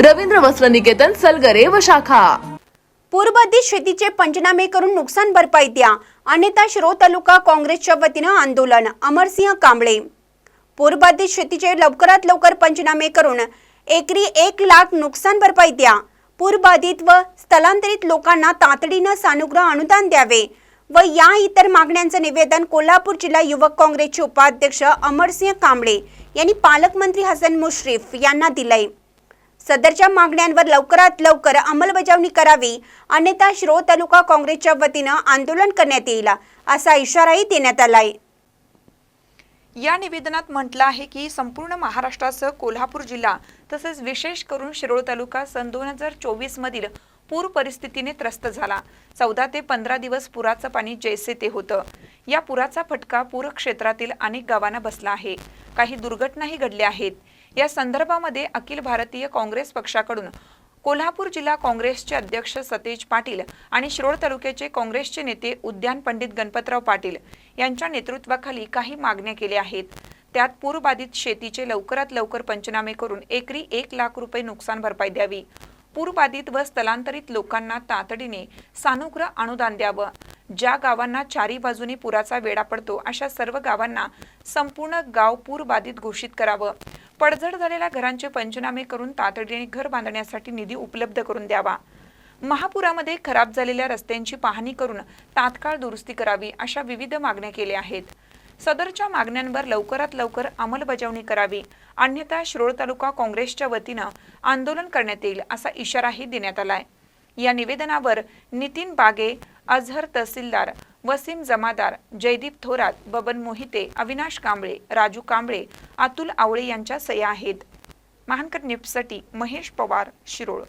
रवींद्र वस्त्र निकेतन सलगरे व शाखा. पूरबाधित शेतीचे पंचनामे करून नुकसान भरपाई द्या. अन्यथा शिरो तालुका काँग्रेसच्या वतीनं आंदोलन. अमरसिंह कांबळे. पूरबाधित शेतीचे लवकरात लवकर पंचनामे करून एकरी एक लाख नुकसान भरपाई द्या. पूरबाधित व स्थलांतरित लोकांना तातडीनं सानुग्रह अनुदान द्यावे व या इतर मागण्यांचं निवेदन कोल्हापूर जिल्हा युवक काँग्रेसचे उपाध्यक्ष अमरसिंह कांबळे यांनी पालकमंत्री हसन मुश्रीफ यांना दिलंय. सदरच्या मागण्यांवर लवकरात लवकर अंमलबजावणी करावी अन्यथा श्रो तालुका काँग्रेसच्या वतीनं आंदोलन करण्यात येईल असा इशाराही देण्यात आलाय. या निवेदनात म्हटलं आहे की संपूर्ण महाराष्ट्रासह कोल्हापूर जिल्हा तसेच विशेष करून शिरोळ तालुका सन दोन हजार चोवीस मधील पूर परिस्थितीने त्रस्त झाला. चौदा ते पंधरा दिवस पुराचं पाणी जैसे ते होतं. या पुराचा फटका पूर क्षेत्रातील अनेक गावांना बसला आहे. काही दुर्घटनाही घडल्या आहेत. या संदर्भामध्ये अखिल भारतीय काँग्रेस पक्षाकडून कोल्हापूर जिल्हा काँग्रेसचे अध्यक्ष सतेज पाटील आणि शिरोळ तालुक्याचे काँग्रेसचे नेते उद्यान पंडित गणपतराव पाटील यांच्या नेतृत्वाखाली काही मागण्या केल्या आहेत. त्यात पूरबाधित शेतीचे लवकरात लवकर पंचनामे करून एकरी एक लाख रुपये नुकसान भरपाई द्यावी. पूरबाधित व स्थलांतरित लोकांना तातडीने सानुग्रह अनुदान द्यावं. ज्या गावांना चारी बाजूनी पुराचा वेढा पडतो अशा सर्व गावांना संपूर्ण गाव पूरबाधित घोषित करावं. पडझड झालेल्या घरांचे पंचनामे करून तातडीने घर बांधण्यासाठी निधी उपलब्ध करून द्यावा. महापुरामध्ये खराब झालेल्या रस्त्यांची पाहणी करून तात्काळ दुरुस्ती करावी अशा विविध मागण्या केल्या आहेत. सदरच्या मागण्यांवर लवकरात लवकर अंमलबजावणी करावी. अन्यथा शिरोळ तालुका काँग्रेसच्या वतीनं आंदोलन करण्यात येईल असा इशाराही देण्यात आलाय. या निवेदनावर नितीन बागे अझहर तहसीलदार वसीम जमादार जयदीप थोरात बबन मोहिते अविनाश कांबळे राजू कांबळे अतुल आवळे यांच्या सह्या आहेत. महानकर न्यूजसाठी महेश पवार शिरोळ.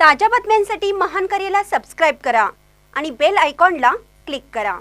ताज्या बातम्यांसाठी महानकरेला सबस्क्राईब करा आणि बेल आयकॉनला क्लिक करा.